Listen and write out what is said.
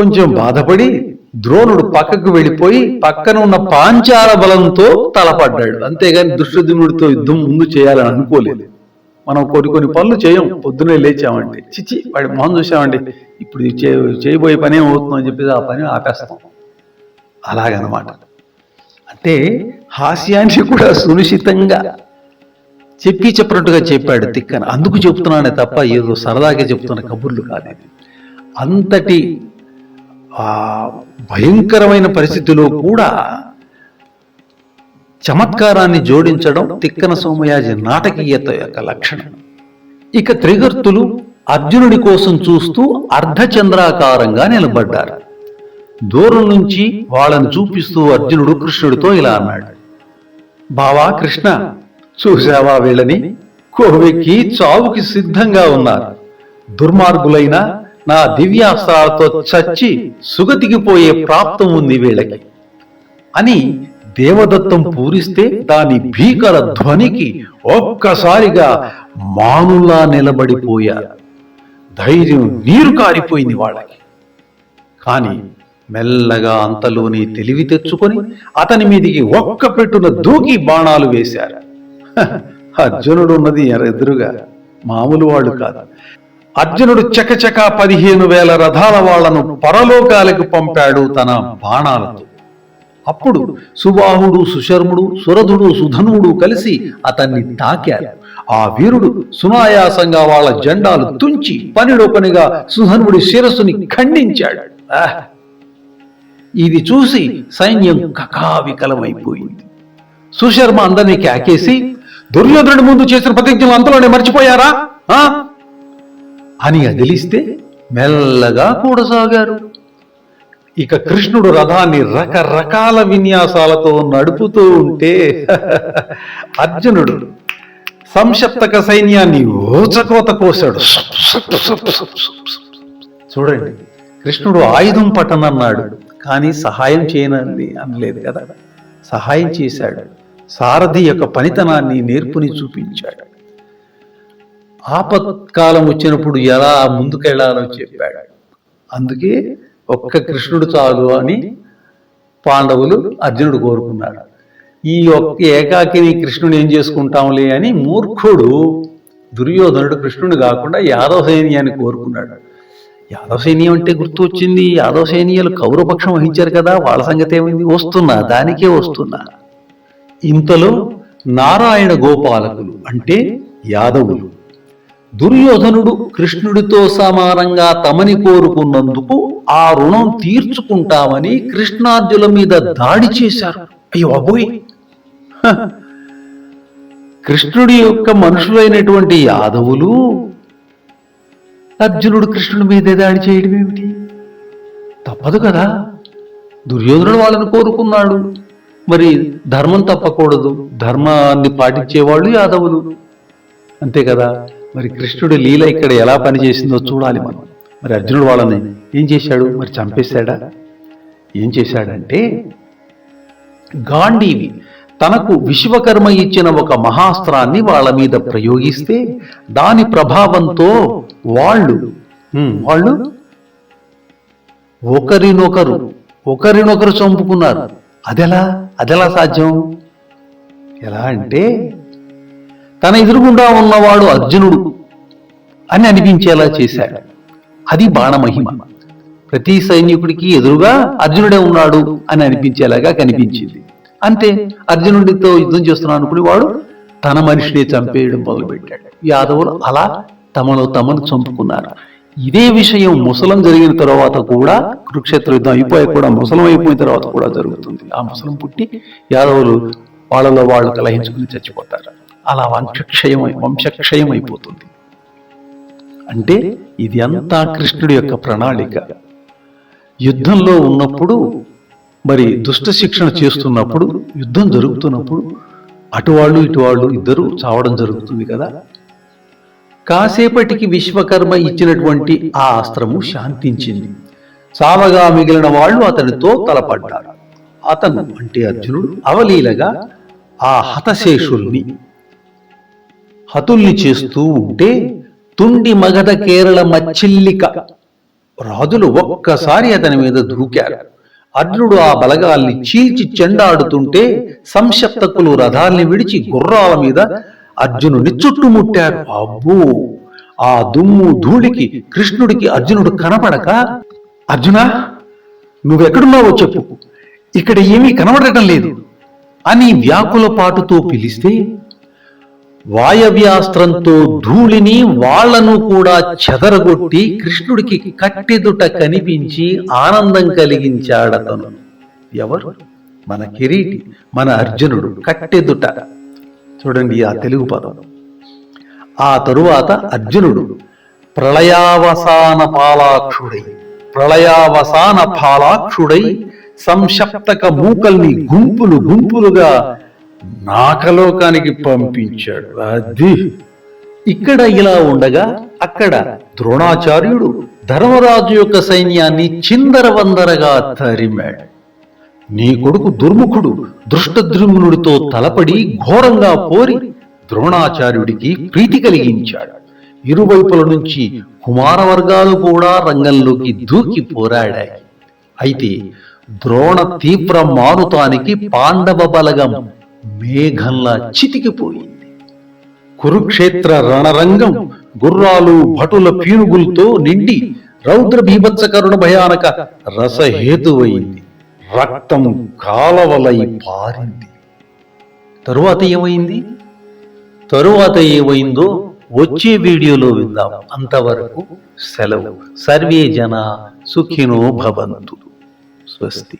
కొంచెం బాధపడి ద్రోణుడు పక్కకు వెళ్ళిపోయి పక్కన ఉన్న పాంచాల బలంతో తలపడ్డాడు. అంతేగాని దుష్టద్యుమ్నుడితో యుద్ధం ముందు చేయాలని అనుకోలేదు. మనం కొన్ని కొన్ని పనులు చేయం. పొద్దునే లేచామంటే చిచి వాడి మొహం చూసామండి. ఇప్పుడు చేయబోయే పని ఏమవుతుందని చెప్పేసి ఆ పని ఆపేస్తాం. అలాగనమాట. అంటే హాస్యాన్ని కూడా సునిశ్చితంగా చెప్పి చెప్పినట్టుగా చెప్పాడు తిక్కన. అందుకు చెప్తున్నానే తప్ప ఏదో సరదాగా చెప్తున్న కబుర్లు కాదు. అంతటి ఆ భయంకరమైన పరిస్థితిలో కూడా చమత్కారాన్ని జోడించడం తిక్కన సోమయాజి నాటకీయత యొక్క లక్షణం. ఇక త్రిగర్తులు అర్జునుడి కోసం చూస్తూ అర్ధచంద్రాకారంగా నిలబడ్డారు. దూరం నుంచి వాళ్ళని చూపిస్తూ అర్జునుడు కృష్ణుడితో ఇలా అన్నాడు. బావా కృష్ణ చూశావా వీళ్ళని? కోవెక్కి చావుకి సిద్ధంగా ఉన్నారు. దుర్మార్గులైన నా దివ్యాస్త్రాలతో చచ్చి సుగతికి పోయే ప్రాప్తం ఉంది వీళ్ళకి అని దేవదత్తం పూరిస్తే దాని భీకర ధ్వనికి ఒక్కసారిగా మానులా నిలబడిపోయారు ధైర్యం నీరు కారిపోయింది వాళ్ళకి. కానీ మెల్లగా అంతలోని తెలివి తెచ్చుకొని అతని మీదికి ఒక్క పెట్టున దూకి బాణాలు వేశారు. అర్జునుడు ఉన్నది ఎదురుగా మామూలు వాడు కాదు. అర్జునుడు చకచక పదిహేను వేల రథాల వాళ్ళను పరలోకాలకు పంపాడు తన బాణాలతో అప్పుడు సుబాహుడు సుశర్ముడు సురధుడు సుధనువుడు కలిసి అతన్ని తాకారు ఆ వీరుడు సునాయాసంగా వాళ్ళ జెండాలు తుంచి పనిలో పనిగా సుధనువుడి శిరస్సుని ఖండించాడు ఆహ్! ఇది చూసి సైన్యం కకావికలమైపోయింది సుశర్మ అందరినీ కాకేసి దుర్యోధనుడి ముందు చేసిన ప్రతిజ్ఞలు అంతలోనే మర్చిపోయారా ఆ? అని అదిలిస్తే మెల్లగా కూడసాగారు. ఇక కృష్ణుడు రథాన్ని రకరకాల విన్యాసాలతో నడుపుతూ ఉంటే అర్జునుడు సంక్షప్తక సైన్యాన్ని ఊచకోత కోశాడు. చూడండి కృష్ణుడు ఆయుధం పట్టనన్నాడు కానీ సహాయం చేయనని అనలేదు కదా. సహాయం చేశాడు. సారథి యొక్క పనితనాన్ని నేర్పుని చూపించాడు. ఆపత్కాలం వచ్చినప్పుడు ఎలా ముందుకెళ్ళాలో చెప్పాడు. అందుకే ఒక్క కృష్ణుడు చాలు అని పాండవులు అర్జునుడు కోరుకున్నాడు. ఈ ఒక్క ఏకాకిని కృష్ణుని ఏం చేసుకుంటాంలే అని మూర్ఖుడు దుర్యోధనుడు కృష్ణుని కాకుండా యాదవ సైన్యాన్ని కోరుకున్నాడు. యాదవ సైన్యం అంటే గుర్తు వచ్చింది యాదవ సైన్యాలు కౌరవపక్షం వహించారు కదా వాళ్ళ సంగతి ఏమైంది? వస్తున్నా దానికే వస్తున్నా. ఇంతలో నారాయణ గోపాలకులు అంటే యాదవులు. దుర్యోధనుడు కృష్ణుడితో సమానంగా తమని కోరుకున్నందుకు ఆ రుణం తీర్చుకుంటామని కృష్ణార్జుల మీద దాడి చేశారు. అయ్యో అబోయ్ కృష్ణుడి యొక్క మనుషులైనటువంటి యాదవులు అర్జునుడు కృష్ణుడి మీదే దాడి చేయడం ఏమిటి? తప్పదు కదా! దుర్యోధనుడు వాళ్ళని కోరుకున్నాడు. మరి ధర్మం తప్పకూడదు. ధర్మాన్ని పాటించేవాళ్ళు యాదవులు. అంతే కదా! మరి కృష్ణుడి లీల ఇక్కడ ఎలా పనిచేసిందో చూడాలి మనం. మరి అర్జునుడు వాళ్ళని ఏం చేశాడు? మరి చంపేశాడా? ఏం చేశాడంటే గాంధీవి తనకు విశ్వకర్మ ఇచ్చిన ఒక మహాస్త్రాన్ని వాళ్ళ మీద ప్రయోగిస్తే దాని ప్రభావంతో వాళ్ళు వాళ్ళు ఒకరినొకరు ఒకరినొకరు చంపుకున్నారు. అదెలా? అదెలా సాధ్యం? ఎలా అంటే తన ఎదురుగుండా ఉన్నవాడు అర్జునుడు అని అనిపించేలా చేశాడు. అది బాణమహిమ ప్రతి సైనికుడికి ఎదురుగా అర్జునుడే ఉన్నాడు అని అనిపించేలాగా కనిపించింది. అంతే అర్జునుడితో యుద్ధం చేస్తున్నాను అనుకుని వాడు తన మనిషిని చంపేయడం మొదలుపెట్టాడు. యాదవులు అలా తమలో తమను చంపుకున్నారు. ఇదే విషయం ముసలం జరిగిన తర్వాత కూడా కురుక్షేత్ర యుద్ధం అయిపోయి కూడా ముసలం అయిపోయిన తర్వాత కూడా జరుగుతుంది. ఆ ముసలం పుట్టి యాదవులు వాళ్ళలో వాళ్ళు కలహించుకుని చచ్చిపోతారు. అలా వంశక్షయం వంశక్షయం అయిపోతుంది అంటే ఇది అంతా కృష్ణుడి యొక్క ప్రణాళిక. యుద్ధంలో ఉన్నప్పుడు మరి దుష్ట శిక్షణ చేస్తున్నప్పుడు యుద్ధం జరుగుతున్నప్పుడు అటువాళ్ళు ఇటువాళ్ళు ఇద్దరు చావడం జరుగుతుంది కదా. కాసేపటికి విశ్వకర్మ ఇచ్చినటువంటి ఆ అస్త్రము శాంతించింది. చావగా మిగిలిన వాళ్ళు అతనితో తలపడ్డారు. అతను అంటే అర్జునుడు అవలీలగా ఆ హతశేషుల్ని హతుల్ని చేస్తూ ఉంటే తుండి మగధ కేరళ మచ్చిల్లిక. రాజులు ఒక్కసారి అతని మీద దూకారు. అర్జునుడు ఆ బలగాల్ని చీల్చి చెండాడుతుంటే సంశప్తకులు రథాల్ని విడిచి గుర్రాల మీద అర్జునుని చుట్టుముట్టారు. అబ్బో! ఆ దుమ్ము ధూళికి కృష్ణుడికి అర్జునుడు కనపడక అర్జున నువ్వెక్కడున్నావో చెప్పు. ఇక్కడ ఏమీ కనబడటం లేదు. అని వ్యాకుల పాటుతో పిలిస్తే వాయవ్యాస్త్రంతో ధూళిని వాళ్ళను కూడా చెదరగొట్టి కృష్ణుడికి కట్టెదుట కనిపించి ఆనందం కలిగించాడతను. ఎవరు? మన కిరీటి మన అర్జునుడు కట్టెదుట. చూడండి ఆ తెలుగు పదం. ఆ తరువాత అర్జునుడు ప్రళయావసాన పాలాక్షుడై ప్రళయావసాన పాలాక్షుడై సంశప్తక మూకల్ని గుంపులు గుంపులుగా నాకలోకానికి పంపించాడు. అది ఇక్కడ ఇలా ఉండగా అక్కడ ద్రోణాచార్యుడు ధర్మరాజు యొక్క సైన్యాన్ని చిందరవందరగా తరిమాడు. నీ కొడుకు దుర్ముఖుడు దృష్టద్రుమ్నుడితో తలపడి ఘోరంగా పోరి ద్రోణాచార్యుడికి ప్రీతి కలిగించాడు. ఇరువైపుల నుంచి కుమార వర్గాలు కూడా రంగంలోకి దూకి పోరాడాయి. అయితే ద్రోణ తీవ్ర మారుతానికి పాండవ బలగం మేఘంలా చితికిపోయింది. కురుక్షేత్ర రణరంగం గుర్రాలు భటుల పీనుగులతో నిండి రౌద్ర బీభత్సకరుణ భయానక రసహేతువైంది. రక్తం కాలవలై పారింది. తరువాత ఏమైంది? తరువాత ఏమైందో వచ్చే వీడియోలో విందాం. అంతవరకు సెలవు. సర్వే జన సుఖినో భవంతు. స్వస్తి.